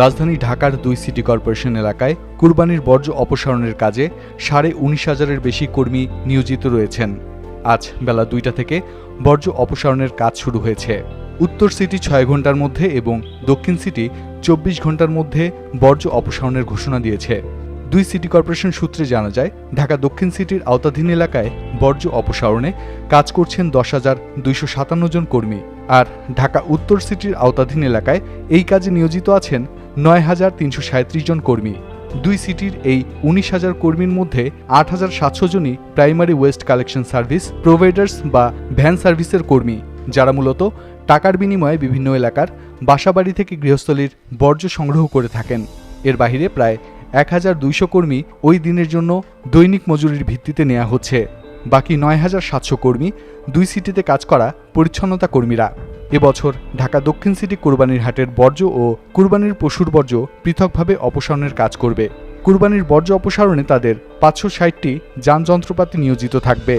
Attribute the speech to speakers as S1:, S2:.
S1: রাজধানী ঢাকার দুই সিটি কর্পোরেশন এলাকায় কুরবানির বর্জ্য অপসারণের কাজে সাড়ে উনিশ হাজারের বেশি কর্মী নিয়োজিত রয়েছেন। আজ বেলা দুইটা থেকে বর্জ্য অপসারণের কাজ শুরু হয়েছে। উত্তর সিটি ছয় ঘণ্টার মধ্যে এবং দক্ষিণ সিটি চব্বিশ ঘণ্টার মধ্যে বর্জ্য অপসারণের ঘোষণা দিয়েছে। দুই সিটি কর্পোরেশন সূত্রে জানা যায়, ঢাকা দক্ষিণ সিটির আওতাধীন এলাকায় বর্জ্য অপসারণে কাজ করছেন দশ হাজার দুইশো সাতান্ন জন কর্মী। আর ঢাকা উত্তর সিটির আওতাধীন এলাকায় এই কাজে নিয়োজিত আছেন নয় হাজার তিনশো সাঁত্রিশ জন কর্মী। দুই সিটির এই উনিশ হাজার কর্মীর মধ্যে আট হাজার সাতশো জনই primary waste collection service, providers বা ভ্যান সার্ভিসের কর্মী, যারা মূলত টাকার বিনিময়ে বিভিন্ন এলাকার বাসাবাড়ি থেকে গৃহস্থলীর বর্জ্য সংগ্রহ করে থাকেন। এর বাহিরে প্রায় এক হাজার দুইশো কর্মী ওই দিনের জন্য দৈনিক মজুরির ভিত্তিতে নেওয়া হচ্ছে। বাকি নয় হাজার সাতশো কর্মী দুই সিটিতে কাজ করা পরিচ্ছন্নতা কর্মীরা। এবছর ঢাকা দক্ষিণ সিটি কুরবানির হাটের বর্জ্য ও কুরবানির পশুর বর্জ্য পৃথকভাবে অপসারণের কাজ করবে। কুরবানির বর্জ্য অপসারণে তাদের পাঁচশো ষাটটি যান যন্ত্রপাতি নিয়োজিত থাকবে।